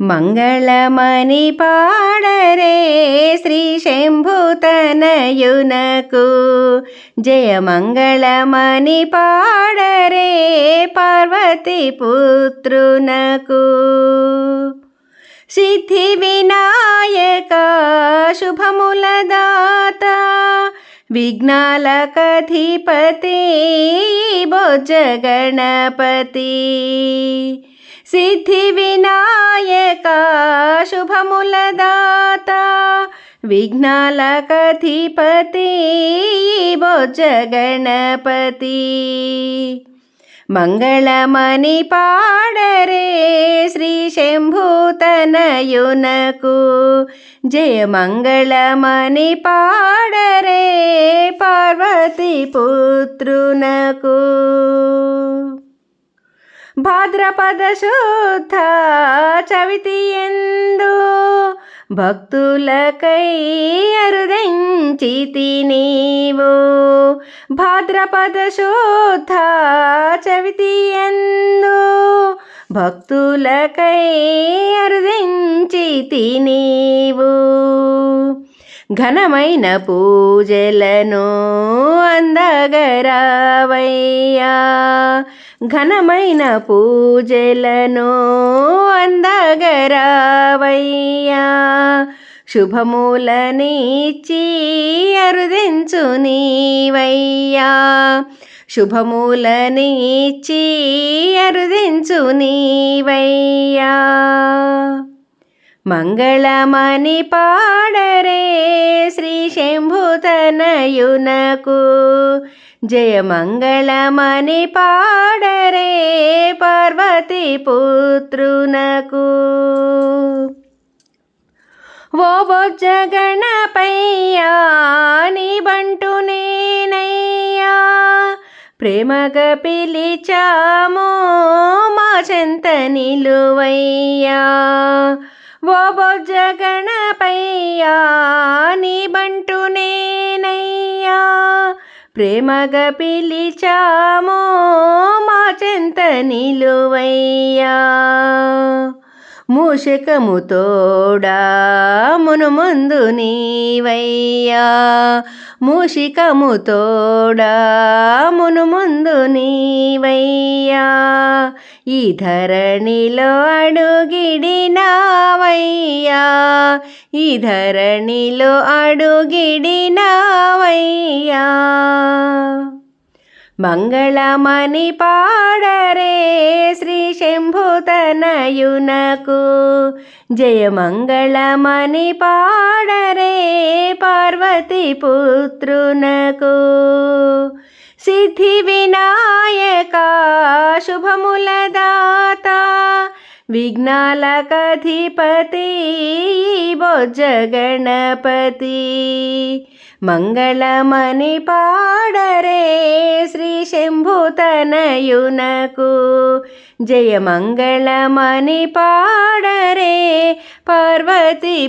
మంగళమణి పాడరే శ్రీ శంభుతనయునకు జయ మంగళమణి పాడరే పార్వతి పుత్రునకు. సిద్ధి వినాయక శుభముల దాత విఘ్నాల కధిపతి గణపతి సిద్ధి వినాయక శుభములదాత విఘ్నాల కధిపతి గణపతి మంగళమణి పాడరే శ్రీ శంభూతనయునకు జయ మంగళమణి పాడరే పార్వతి పుత్రునకు. భాద్రపద శుద్ధ చవితి ఎందు భక్తులకై అరుదించితి నీవు భాద్రపద శుద్ధ చవితి ఎందు భక్తులకై అరుదించితి నీవు ఘనమైన పూజలను అందగరావయ్యా. ఘనమైన పూజలను అందగరావయ్యా. శుభమూలనిచ్చి అరుదించు నీవయ్యా. శుభమూలనిచ్చి అరుదించు నీవయ్యా. మంగళమణి పాడరే శ్రీ శంభుతనయునకు జయ మంగళమణి పాడరే పార్వతి పుత్రునకు. ఓ బొజ్జ గణపయ్యా నీ బంటు నేనయ్యా ప్రేమగా పిలిచామో మా చెంత నిలువయ్యా. ఓ బొజ్జ గణపయ్యా నీ బంటు నేనయ్యా. ప్రేమగా పిలిచామో మా చెంత నిలువయ్యా. మూషికము తోడా మునుముందు నీవయ్యా. మూషికము తోడా మునుముందు నీవయ్యా. ఈ ధరణిలో అడుగిడినావయ్యా. ఈ ధరణిలో అడుగిడినావయ్యా. మంగళమణి పాడరే శ్రీ శంభుతనయునకు జయ మంగళమణి పాడరే పార్వతి పుత్రునకు. సిద్ధి వినాయక శుభముల దాత విఘ్నాలకధిపతి బొజ్జ గణపతి. మంగళమణి పాడరే శంభుతనయునకు. జయమంగళమణి పాడరే పార్వతీపుత్రునకు